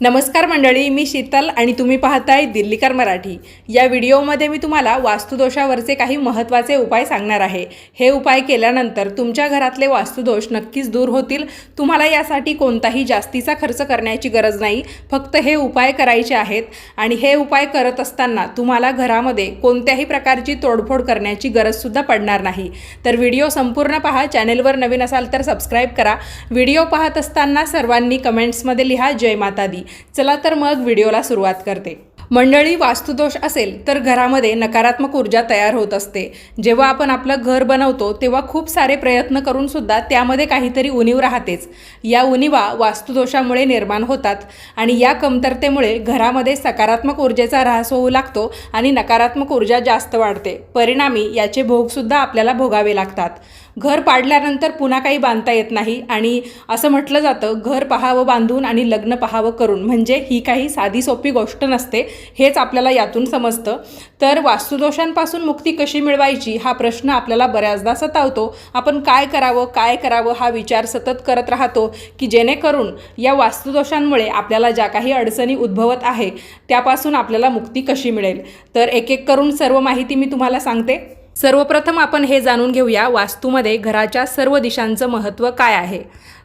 नमस्कार मंडळी मी शीतल आणि तुम्ही पाहताय दिल्लीकर मराठी. या व्हिडिओमध्ये मी तुम्हाला वास्तुदोषावरचे काही महत्त्वाचे उपाय सांगणार आहे. हे उपाय केल्यानंतर तुमच्या घरातले वास्तुदोष नक्कीच दूर होतील. तुम्हाला यासाठी कोणताही जास्तीचा खर्च करण्याची गरज नाही. फक्त हे उपाय करायचे आहेत आणि हे उपाय करत असताना तुम्हाला घरामध्ये कोणत्याही प्रकारची तोडफोड करण्याची गरजसुद्धा पडणार नाही. तर व्हिडिओ संपूर्ण पहा चॅनेलवर नवीन असाल तर सबस्क्राईब करा. व्हिडिओ पाहत असताना सर्वांनी कमेंट्समध्ये लिहा जय माता दी चला तर मग व्हिडिओला सुरुवात करते. मंडळी वास्तुदोष असेल तर घरामध्ये नकारात्मक ऊर्जा तयार होत असते. जेव्हा आपण आपलं घर बनवतो तेव्हा खूप सारे प्रयत्न करून सुद्धा त्यामध्ये काहीतरी उणीव राहतेच. या उणीवा वास्तुदोषामुळे निर्माण होतात आणि या कमतरतेमुळे घरामध्ये सकारात्मक ऊर्जेचा ऱ्हास होऊ लागतो आणि नकारात्मक ऊर्जा जास्त वाढते. परिणामी याचे भोगसुद्धा आपल्याला भोगावे लागतात. घर पाडल्यानंतर पुन्हा काही बांधता येत नाही आणि असं म्हटलं जातं घर पहावं बांधून आणि लग्न पहावं करून. म्हणजे ही काही साधी सोपी गोष्ट नसते हेच आपल्याला यातून समजतं. तर वास्तुदोषांपासून मुक्ती कशी मिळवायची हा प्रश्न आपल्याला बऱ्याचदा सतावतो. आपण काय करावं काय करावं हा विचार सतत करत राहतो की जेणेकरून या वास्तुदोषांमुळे आपल्याला ज्या काही अडचणी उद्भवत आहे त्यापासून आपल्याला मुक्ती कशी मिळेल. तर एक एक करून सर्व माहिती मी तुम्हाला सांगते. सर्वप्रथम आपण हे जाणून घेऊया वास्तूमध्ये घराच्या सर्व दिशांचं महत्त्व काय आहे.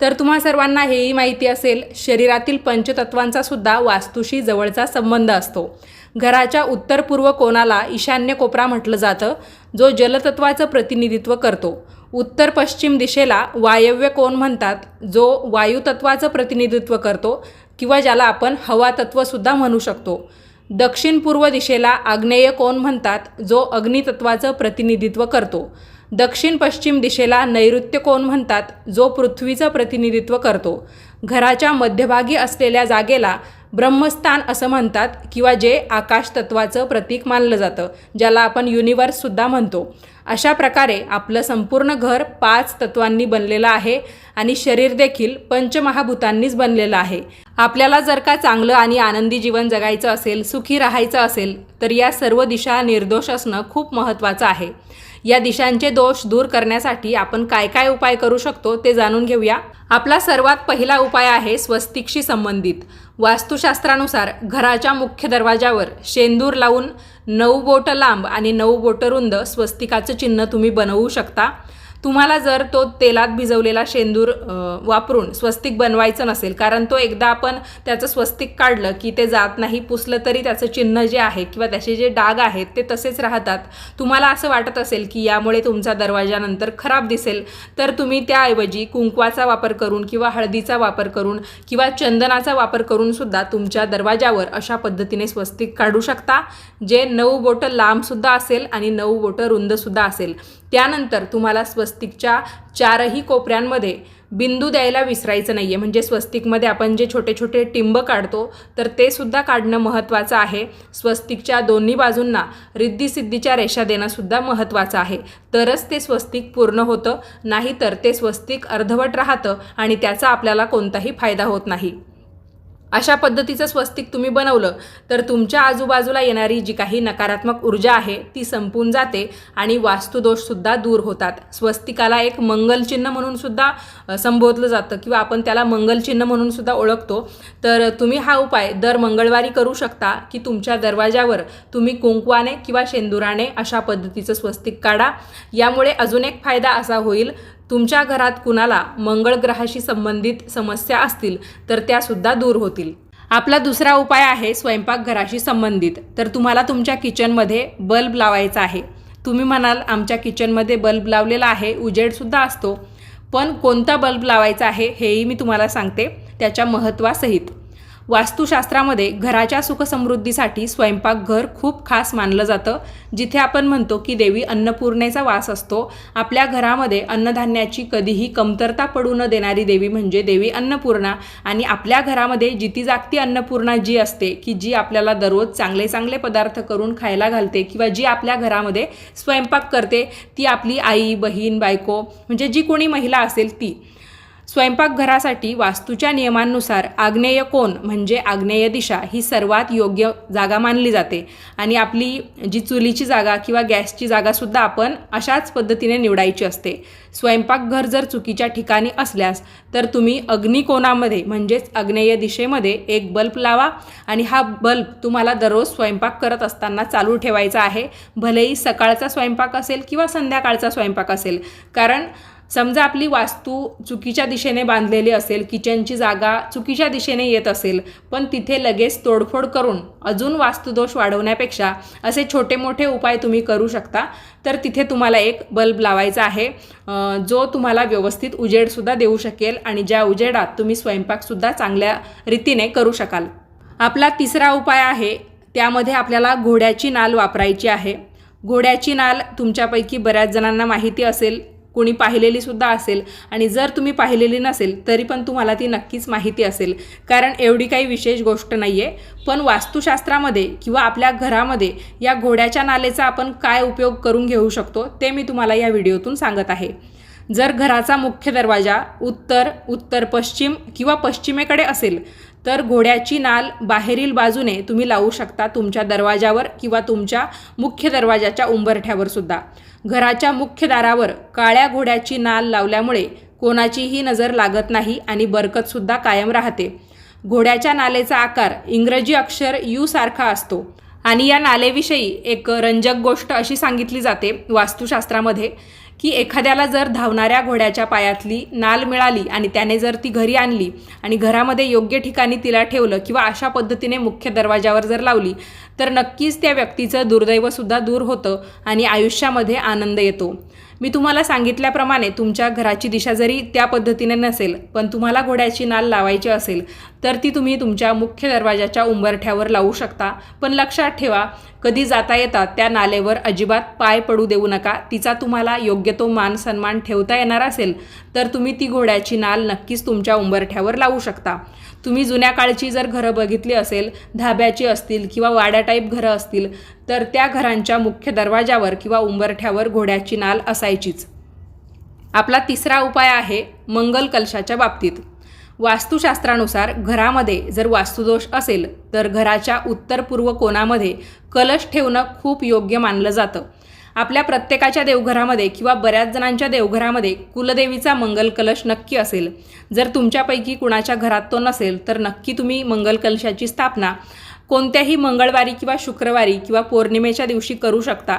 तर तुम्हा सर्वांना हेही माहिती असेल शरीरातील पंचतत्वांचा सुद्धा वास्तूशी जवळचा संबंध असतो. घराच्या उत्तर पूर्व कोणाला ईशान्य कोपरा म्हटलं जातं जो जलतत्वाचं प्रतिनिधित्व करतो. उत्तर पश्चिम दिशेला वायव्य कोण म्हणतात जो वायुतत्वाचं प्रतिनिधित्व करतो किंवा ज्याला आपण हवा तत्वसुद्धा म्हणू शकतो. दक्षिण पूर्व दिशेला आग्नेय कोण म्हणतात जो अग्नितत्वाचं प्रतिनिधित्व करतो. दक्षिण पश्चिम दिशेला नैऋत्य कोण म्हणतात जो पृथ्वीचं प्रतिनिधित्व करतो. घराच्या मध्यभागी असलेल्या जागेला ब्रह्मस्थान असं म्हणतात किंवा जे आकाश तत्वाचं प्रतीक मानलं जातं ज्याला आपण युनिवर्ससुद्धा म्हणतो. अशा प्रकारे आपलं संपूर्ण घर पाच तत्वांनी बनलेलं आहे आणि शरीर देखील पंचमहाभूतांनीच बनलेलं आहे. आपल्याला जर का चांगलं आणि आनंदी जीवन जगायचं असेल सुखी राहायचं असेल तर या सर्व दिशा निर्दोष असणं खूप महत्त्वाचं आहे. या दिशांचे दोष दूर करण्यासाठी आपण काय काय उपाय करू शकतो ते जाणून घेऊया. आपला सर्वात पहिला उपाय आहे स्वस्तिकशी संबंधित. वास्तुशास्त्रानुसार घराच्या मुख्य दरवाजावर शेंदूर लावून नऊ बोट लांब आणि नऊ बोट रुंद स्वस्तिकाचं चिन्ह तुम्ही बनवू शकता. तुम्हाला जर तो तेलात भिजवलेला शेंदूर वापरून स्वस्तिक बनवायचं नसेल कारण तो एकदा आपण त्याचं स्वस्तिक काढलं की ते जात नाही पुसलं तरी त्याचं चिन्ह जे आहे किंवा त्याचे जे डाग आहेत ते तसेच राहतात. तुम्हाला असं वाटत असेल की यामुळे तुमचा दरवाजा नंतर खराब दिसेल तर तुम्ही त्याऐवजी कुंकवाचा वापर करून किंवा हळदीचा वापर करून किंवा चंदनाचा वापर करून सुद्धा तुमच्या दरवाजावर अशा पद्धतीने स्वस्तिक काढू शकता जे नऊ बोटं लांबसुद्धा असेल आणि नऊ बोटं रुंदसुद्धा असेल. त्यानंतर तुम्हाला स्वस्तिकच्या चारही कोपऱ्यांमध्ये बिंदू द्यायला विसरायचं नाही आहे म्हणजे स्वस्तिकमध्ये आपण जे छोटे छोटे टिंब काढतो तर ते सुद्धा काढणं महत्त्वाचं आहे. स्वस्तिकच्या दोन्ही बाजूंना रिद्धिसिद्धीच्या रेषा देणंसुद्धा महत्त्वाचं आहे. तरच ते स्वस्तिक पूर्ण होतं नाहीतर ते स्वस्तिक अर्धवट राहतं आणि त्याचा आपल्याला कोणताही फायदा होत नाही. अशा पद्धतीचं स्वस्तिक तुम्ही बनवलं तर तुमच्या आजूबाजूला येणारी जी काही नकारात्मक ऊर्जा आहे ती संपून जाते आणि वास्तुदोषसुद्धा दूर होतात. स्वस्तिकाला एक मंगलचिन्ह म्हणून सुद्धा संबोधलं जातं किंवा आपण त्याला मंगलचिन्ह म्हणून सुद्धा ओळखतो. तर तुम्ही हा उपाय दर मंगळवारी करू शकता की तुमच्या दरवाजावर तुम्ही कुंकवाने किंवा शेंदुराने अशा पद्धतीचं स्वस्तिक काढा. यामुळे अजून एक फायदा असा होईल तुमच्या घरात कुणाला मंगळ ग्रहाशी संबंधित समस्या असतील तर त्यासुद्धा दूर होतील. आपला दुसरा उपाय आहे स्वयंपाकघराशी संबंधित. तर तुम्हाला तुमच्या किचनमध्ये बल्ब लावायचा आहे. तुम्ही म्हणाल आमच्या किचनमध्ये बल्ब लावलेला आहे उजेडसुद्धा असतो. पण कोणता बल्ब लावायचा आहे हेही मी तुम्हाला सांगते. त्याच्या महत्त्वासहित वास्तुशास्त्रामध्ये घराच्या सुखसमृद्धीसाठी स्वयंपाकघर खूप खास मानलं जातं जिथे आपण म्हणतो की देवी अन्नपूर्णेचा वास असतो. आपल्या घरामध्ये अन्नधान्याची कधीही कमतरता पडू न देणारी देवी म्हणजे देवी अन्नपूर्णा. आणि आपल्या घरामध्ये जिती जागती अन्नपूर्णा जी असते की जी आपल्याला दररोज चांगले चांगले पदार्थ करून खायला घालते किंवा जी आपल्या घरामध्ये स्वयंपाक करते ती आपली आई बहीण बायको म्हणजे जी कोणी महिला असेल ती. स्वयंपाकघरासाठी वास्तूच्या नियमांनुसार आग्नेय कोण म्हणजे आग्नेय दिशा ही सर्वात योग्य जागा मानली जाते. आणि आपली जी चुलीची जागा किंवा गॅसची जागासुद्धा आपण अशाच पद्धतीने निवडायची असते. स्वयंपाकघर जर चुकीच्या ठिकाणी असल्यास तर तुम्ही अग्निकोणामध्ये म्हणजेच आग्नेय दिशेमध्ये एक बल्ब लावा आणि हा बल्ब तुम्हाला दररोज स्वयंपाक करत असताना चालू ठेवायचा आहे. भलेही सकाळचा स्वयंपाक असेल किंवा संध्याकाळचा स्वयंपाक असेल. कारण समजा आपली वास्तू चुकीच्या दिशेने बांधलेली असेल किचनची जागा चुकीच्या दिशेने येत असेल पण तिथे लगेच तोडफोड करून अजून वास्तुदोष वाढवण्यापेक्षा असे छोटे मोठे उपाय तुम्ही करू शकता. तर तिथे तुम्हाला एक बल्ब लावायचा आहे. जो तुम्हाला व्यवस्थित उजेडसुद्धा देऊ शकेल आणि ज्या उजेडात तुम्ही स्वयंपाकसुद्धा चांगल्या रीतीने करू शकाल. आपला तिसरा उपाय आहे त्यामध्ये आपल्याला घोड्याची नाल वापरायची आहे. घोड्याची नाल तुमच्यापैकी बऱ्याच जणांना माहिती असेल. कोणी पाहिलेली सुद्धा असेल आणि जर तुम्ही पाहिलेली नसेल तरी पण तुम्हाला ती नक्कीच माहिती असेल. कारण एवढी काही विशेष गोष्ट नाही आहे पण वास्तुशास्त्रामध्ये किंवा आपल्या घरामध्ये या घोड्याच्या नालेचा आपण काय उपयोग करून घेऊ शकतो ते मी तुम्हाला या व्हिडिओतून सांगत आहे. जर घराचा मुख्य दरवाजा उत्तर उत्तर पश्चिम किंवा पश्चिमेकडे असेल तर घोड्याची नाल बाहेरील बाजूने तुम्ही लावू शकता तुमच्या दरवाजावर किंवा तुमच्या मुख्य दरवाजाच्या उंबरठ्यावर सुद्धा. घराच्या मुख्य दारावर काळ्या घोड्याची नाल लावल्यामुळे कोणाचीही नजर लागत नाही आणि बरकतसुद्धा कायम राहते. घोड्याच्या नालेचा आकार इंग्रजी अक्षर यू सारखा असतो आणि या नालेविषयी एक रंजक गोष्ट अशी सांगितली जाते वास्तुशास्त्रामध्ये. की एखाद्याला जर धावणाऱ्या घोड्याच्या पायातली नाल मिळाली आणि त्याने जर ती घरी आणली आणि घरामध्ये योग्य ठिकाणी तिला ठेवलं किंवा अशा पद्धतीने मुख्य दरवाजावर जर लावली तर नक्कीच त्या व्यक्तीचं दुर्दैवसुद्धा दूर होतं आणि आयुष्यामध्ये आनंद येतो. मी तुम्हाला सांगितल्याप्रमाणे तुमच्या घराची दिशा जरी त्या पद्धतीने नसेल पण तुम्हाला घोड्याची नाल लावायची असेल तर ती तुम्ही तुमच्या मुख्य दरवाजाच्या उंबरठ्यावर लावू शकता. पण लक्षात ठेवा कधी जाता येता त्या नालेवर अजिबात पाय पडू देऊ नका. तिचा तुम्हाला योग्य तो मान सन्मान ठेवता येणार असेल तर तुम्ही ती घोड्याची नाल नक्कीच तुमच्या उंबरठ्यावर लावू शकता. तुम्ही जुन्या काळची जर घरं बघितली असेल धाब्याची असतील किंवा वाड्या टाईप घरं असतील तर त्या घरांच्या मुख्य दरवाजावर किंवा उंबरठ्यावर घोड्याची नाल असायचीच. आपला तिसरा उपाय आहे मंगल कलशाच्या बाबतीत. वास्तुशास्त्रानुसार घरामध्ये जर वास्तुदोष असेल तर घराच्या उत्तर पूर्व कोणामध्ये कलश ठेवणं खूप योग्य मानलं जातं. आपल्या प्रत्येकाच्या देवघरामध्ये किंवा बऱ्याच जणांच्या देवघरामध्ये कुलदेवीचा मंगल कलश नक्की असेल. जर तुमच्यापैकी कुणाच्या घरात तो नसेल तर नक्की तुम्ही मंगल कलशाची स्थापना कोणत्याही मंगळवारी किंवा शुक्रवारी किंवा पौर्णिमेच्या दिवशी करू शकता.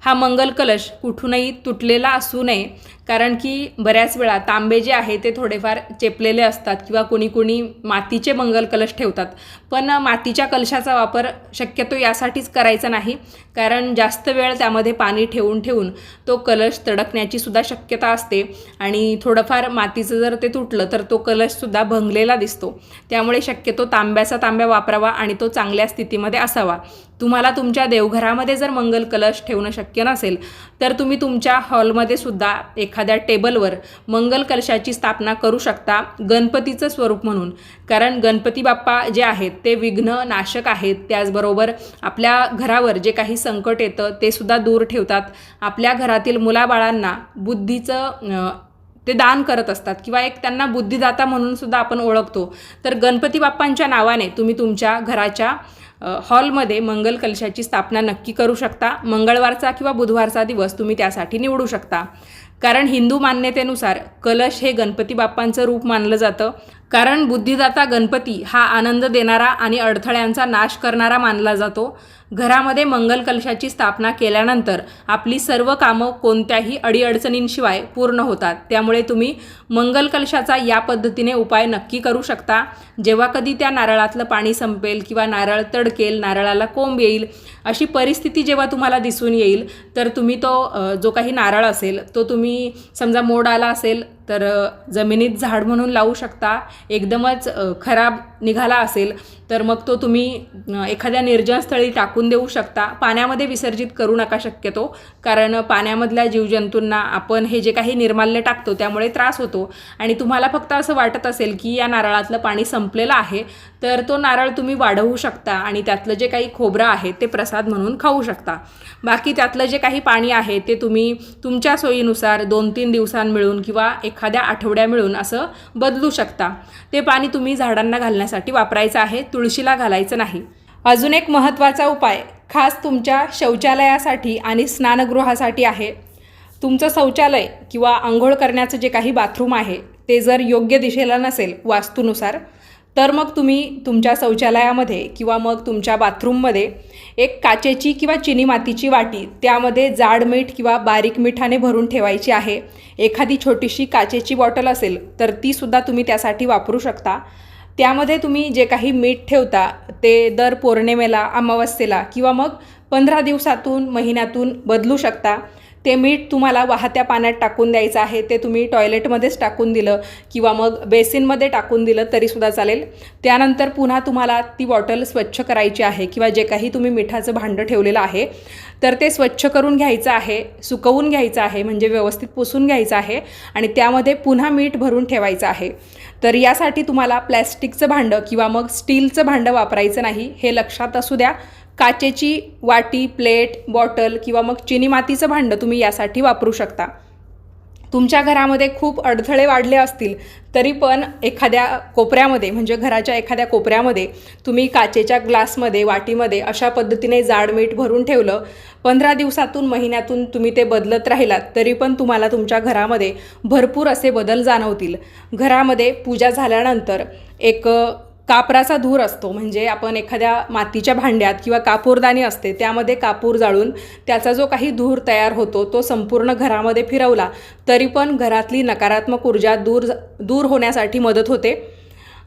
हा मंगल कलश कुठूनही तुटलेला असू नये. कारण की बऱ्याच वेळा तांबे जे आहे ते थोडेफार चेपलेले असतात किंवा कोणी कोणी मातीचे मंगल कलश ठेवतात. पण मातीच्या कलशाचा वापर शक्यतो यासाठीच करायचा नाही. कारण जास्त वेळ त्यामध्ये पाणी ठेवून ठेवून तो कलश तडकण्याची सुद्धा शक्यता असते. आणि थोडंफार मातीचं जर ते तुटलं तर तो कलशसुद्धा भंगलेला दिसतो. त्यामुळे शक्यतो तांब्याचा तांब्या वापरावा आणि तो चांगल्या स्थितीमध्ये असावा. तुम्हाला तुमच्या देवघरामध्ये जर मंगल कलश ठेवणं शक्य नसेल तर तुम्ही तुमच्या हॉलमध्ये सुद्धा एक एखाद्या टेबलवर मंगल कलशाची स्थापना करू शकता गणपतीचं स्वरूप म्हणून. कारण गणपती बाप्पा जे आहेत ते विघ्न नाशक आहेत. त्याचबरोबर आपल्या घरावर जे काही संकट येतं ते सुद्धा दूर ठेवतात. आपल्या घरातील मुलाबाळांना बुद्धीचं ते दान करत असतात किंवा एक त्यांना बुद्धिदाता म्हणून सुद्धा आपण ओळखतो. तर गणपती बाप्पांच्या नावाने तुम्ही तुमच्या घराच्या हॉलमध्ये मंगल कलशाची स्थापना नक्की करू शकता. मंगळवारचा किंवा बुधवारचा दिवस तुम्ही त्यासाठी निवडू शकता. कारण हिंदू मान्यतेनुसार कलश हे गणपती बाप्पांचं रूप मानलं जातं. कारण बुद्धिदाता गणपती हा आनंद देणारा आणि अडथळ्यांचा नाश करणारा मानला जातो. घरामध्ये मंगल कलशाची स्थापना केल्यानंतर आपली सर्व कामं कोणत्याही अडीअडचणींशिवाय पूर्ण होतात. त्यामुळे तुम्ही मंगल कलशाचा या पद्धतीने उपाय नक्की करू शकता. जेव्हा कधी त्या नारळातलं पाणी संपेल किंवा नारळ तडकेल नारळाला कोंब येईल अशी परिस्थिती जेव्हा तुम्हाला दिसून येईल तर तुम्ही तो जो काही नारळ असेल तो तुम्ही समजा मोड आला असेल तर जमिनीत झाड म्हणून लावू शकता. एकदमच खराब निघाला असेल तर मग तो तुम्ही एखाद्या निर्जन स्थळी टाकून देऊ शकता. पाण्यामध्ये विसर्जित करू नका शक्यतो कारण पाण्यामधल्या जीवजंतूंना आपण हे जे काही निर्माल्य टाकतो त्यामुळे त्रास होतो. आणि तुम्हाला फक्त असं वाटत असेल की या नारळातलं पाणी संपलेलं आहे तर तो नारळ तुम्ही वाढवू शकता आणि त्यातलं जे काही खोबरं आहे ते प्रसाद म्हणून खाऊ शकता. बाकी त्यातलं जे काही पाणी आहे ते तुम्ही तुमच्या सोयीनुसार दोन तीन दिवसांमिळून किंवा एखाद्या आठवड्या मिळून असं बदलू शकता. ते पाणी तुम्ही झाडांना घालण्यासाठी वापरायचं आहे तुळशीला घालायचं नाही. अजून एक महत्त्वाचा उपाय खास तुमच्या शौचालयासाठी आणि स्नानगृहासाठी आहे. तुमचं शौचालय किंवा आंघोळ करण्याचं जे काही बाथरूम आहे ते जर योग्य दिशेला नसेल वास्तूनुसार तर मग तुम्ही तुमच्या शौचालयामध्ये किंवा मग तुमच्या बाथरूममध्ये एक काचेची किंवा चिनी मातीची वाटी त्यामध्ये जाड मीठ किंवा बारीक मिठाने भरून ठेवायची आहे. एखादी छोटीशी काचेची बॉटल असेल तर तीसुद्धा तुम्ही त्यासाठी वापरू शकता. त्यामध्ये तुम्ही जे काही मीठ ठेवता ते दर पौर्णिमेला अमावस्येला किंवा मग पंधरा दिवसातून महिन्यातून बदलू शकता. ते मीठ तुम्हाला वाहत्या पाण्यात टाकून द्यायचं आहे. ते तुम्ही टॉयलेटमध्येच टाकून दिलं किंवा मग बेसिनमध्ये टाकून दिलं तरीसुद्धा चालेल. त्यानंतर पुन्हा तुम्हाला ती बॉटल स्वच्छ करायची आहे किंवा जे काही तुम्ही मिठाचं भांडं ठेवलेलं आहे तर ते स्वच्छ करून घ्यायचं आहे सुकवून घ्यायचं आहे म्हणजे व्यवस्थित पुसून घ्यायचं आहे आणि त्यामध्ये पुन्हा मीठ भरून ठेवायचं आहे. तर यासाठी तुम्हाला प्लॅस्टिकचं भांडं किंवा मग स्टीलचं भांडं वापरायचं नाही हे लक्षात असू द्या. काचेची वाटी प्लेट बॉटल किंवा मग चिनी मातीचं भांडं तुम्ही यासाठी वापरू शकता. तुमच्या घरामध्ये खूप अडथळे वाढले असतील तरी पण एखाद्या कोपऱ्यामध्ये म्हणजे घराच्या एखाद्या कोपऱ्यामध्ये तुम्ही काचेच्या ग्लासमध्ये वाटीमध्ये अशा पद्धतीने जाड मीठ भरून ठेवलं पंधरा दिवसातून महिन्यातून तुम्ही ते बदलत राहिलात तरी पण तुम्हाला तुमच्या घरामध्ये भरपूर असे बदल जाणवतील. घरामध्ये पूजा झाल्यानंतर एक कापराचा धूर असतो. म्हणजे आपण एखाद्या मातीच्या भांड्यात किंवा कापूरदानी असते त्यामध्ये कापूर जाळून त्याचा जो काही धूर तयार होतो तो संपूर्ण घरामध्ये फिरवला तरी पण घरातली नकारात्मक ऊर्जा दूर दूर होण्यासाठी मदत होते.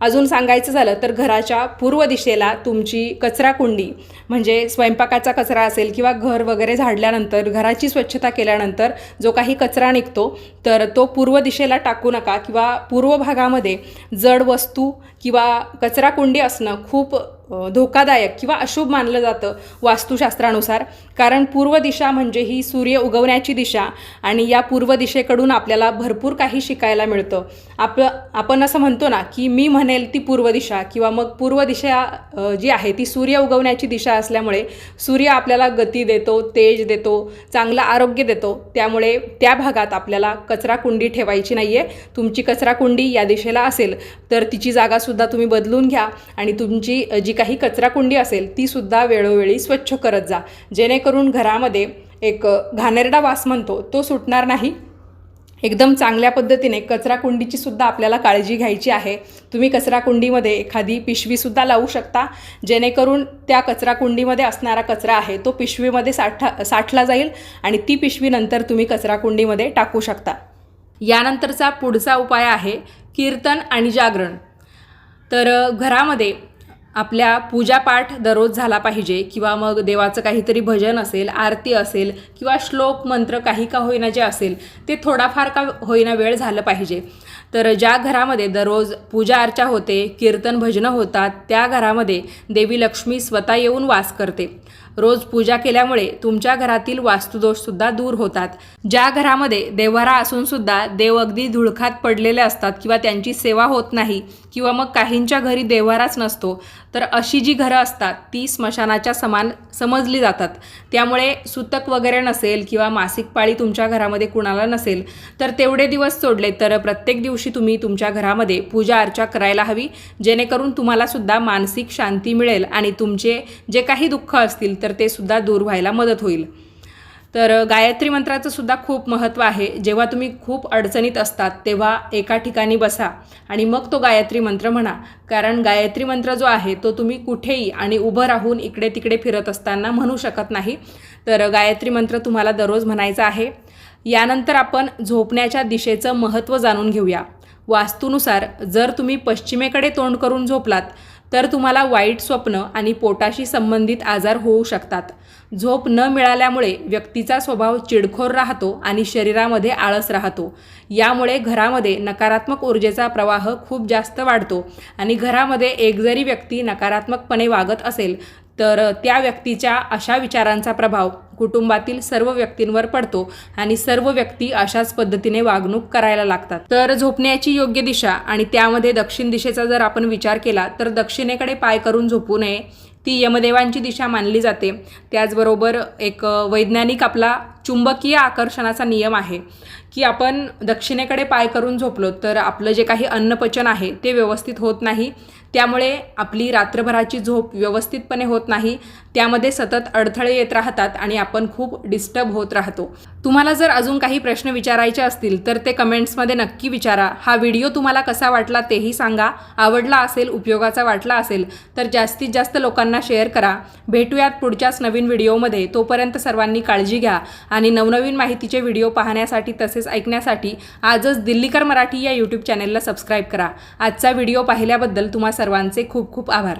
अजून सांगायचं झालं तर घराच्या पूर्व दिशेला तुमची कचरा कुंडी म्हणजे स्वयंपाकाचा कचरा असेल किंवा घर वगैरे झाडल्यानंतर घराची स्वच्छता केल्यानंतर जो काही कचरा निघतो तर तो पूर्व दिशेला टाकू नका किंवा पूर्व भागामध्ये जड वस्तू किंवा कचरा कुंडी असणं खूप धोकादायक किंवा अशुभ मानलं जातं वास्तुशास्त्रानुसार. कारण पूर्व दिशा म्हणजे ही सूर्य उगवण्याची दिशा आणि या पूर्व दिशेकडून आपल्याला भरपूर काही शिकायला मिळतं. आपलं आपण असं म्हणतो ना की मी म्हणेल ती पूर्व दिशा किंवा मग पूर्व दिशा जी आहे ती सूर्य उगवण्याची दिशा असल्यामुळे सूर्य आपल्याला गती देतो तेज देतो चांगलं आरोग्य देतो. त्यामुळे त्या भागात आपल्याला कचरा कुंडी ठेवायची नाही आहे तुमची कचरा कुंडी या दिशेला असेल तर तिची जागासुद्धा तुम्ही बदलून घ्या आणि तुमची जी काही कचरा कुंडी असेल तीसुद्धा वेळोवेळी स्वच्छ करत जा. जेणेकरून घरामध्ये एक घाणेरडा वास म्हणतो तो सुटणार नाही. एकदम चांगल्या पद्धतीने कचरा कुंडीची सुद्धा आपल्याला काळजी घ्यायची आहे. तुम्ही कचरा कुंडीमध्ये एखादी पिशवीसुद्धा लावू शकता जेणेकरून त्या कचरा कुंडीमध्ये असणारा कचरा आहे तो पिशवीमध्ये साठा साठला जाईल आणि ती पिशवी नंतर तुम्ही कचरा कुंडीमध्ये टाकू शकता. यानंतरचा पुढचा उपाय आहे कीर्तन आणि जागरण. तर घरामध्ये आपल्या पूजापाठ दररोज झाला पाहिजे किंवा मग देवाचं काहीतरी भजन असेल आरती असेल किंवा श्लोक मंत्र काही का होईना जे असेल ते थोडाफार का होईना वेळ झालं पाहिजे. तर ज्या घरामध्ये दररोज पूजा अर्चा होते कीर्तन भजनं होतात त्या घरामध्ये देवी लक्ष्मी स्वतः येऊन वास करते. रोज पूजा केल्यामुळे तुमच्या घरातील वास्तुदोषसुद्धा दूर होतात. ज्या घरामध्ये देव्हारा असूनसुद्धा देव अगदी धुळखात पडलेले असतात किंवा त्यांची सेवा होत नाही किंवा मग काहींच्या घरी देव्हाराच नसतो तर अशी जी घरं असतात ती स्मशानाच्या समान समजली जातात. त्यामुळे सुतक वगैरे नसेल किंवा मासिक पाळी तुमच्या घरामध्ये कुणाला नसेल तर तेवढे दिवस सोडले तर प्रत्येक दिवशी तुम्ही तुमच्या घरामध्ये पूजा अर्चा करायला हवी जेणेकरून तुम्हाला सुद्धा मानसिक शांती मिळेल आणि तुमचे जे काही दुःख असतील तर ते सुद्धा दूर व्हायला मदत होईल. तर गायत्री मंत्राचं सुद्धा खूप महत्त्व आहे. जेव्हा तुम्ही खूप अडचणीत असतात तेव्हा एका ठिकाणी बसा आणि मग तो गायत्री मंत्र म्हणा. कारण गायत्री मंत्र जो आहे तो तुम्ही कुठेही आणि उभं राहून इकडे तिकडे फिरत असताना म्हणू शकत नाही. तर गायत्री मंत्र तुम्हाला दररोज म्हणायचा आहे. यानंतर आपण झोपण्याच्या दिशेचं महत्त्व जाणून घेऊया. वास्तूनुसार जर तुम्ही पश्चिमेकडे तोंड करून झोपलात तर तुम्हाला वाईट स्वप्न आणि पोटाशी संबंधित आजार होऊ शकतात. झोप न मिळाल्यामुळे व्यक्तीचा स्वभाव चिडखोर राहतो आणि शरीरामध्ये आळस राहतो. यामुळे घरामध्ये नकारात्मक ऊर्जेचा प्रवाह खूप जास्त वाढतो आणि घरामध्ये एक जरी व्यक्ती नकारात्मकपणे वागत असेल तर त्या व्यक्तीच्या अशा विचारांचा प्रभाव कुटुंबातील सर्व व्यक्तींवर पडतो आणि सर्व व्यक्ती अशाच पद्धतीने वागणूक करायला लागतात. तर झोपण्याची योग्य दिशा आणि त्यामध्ये दक्षिण दिशेचा जर आपण विचार केला तर दक्षिणेकडे पाय करून झोपू नये. ती यमदेवांची दिशा मानली जाते. त्याचबरोबर एक वैज्ञानिक आपला चुंबकीय आकर्षणाचा नियम आहे की आपण दक्षिणेकडे पाय करून झोपलो तर आपलं जे काही अन्नपचन आहे ते व्यवस्थित होत नाही. त्यामुळे आपली रात्रभराची झोप व्यवस्थितपणे होत नाही. त्यामध्ये सतत अडथळे येत राहतात आणि आपण खूप डिस्टर्ब होत राहतो. तुम्हाला जर अजून काही प्रश्न विचारायचे असतील तर ते कमेंट्समध्ये नक्की विचारा. हा व्हिडिओ तुम्हाला कसा वाटला तेही सांगा. आवडला असेल उपयोगाचा वाटला असेल तर जास्तीत जास्त लोकांना शेअर करा. भेटूयात पुढच्याच नवीन व्हिडिओमध्ये. तोपर्यंत सर्वांनी काळजी घ्या आणि नवनवीन माहितीचे व्हिडिओ पाहण्यासाठी तसेच ऐकण्यासाठी आजच दिल्लीकर मराठी या यूट्यूब चॅनेलला सबस्क्राईब करा. आजचा व्हिडिओ पाहिल्याबद्दल तुम्हा सर्वांचे खूप खूप आभार.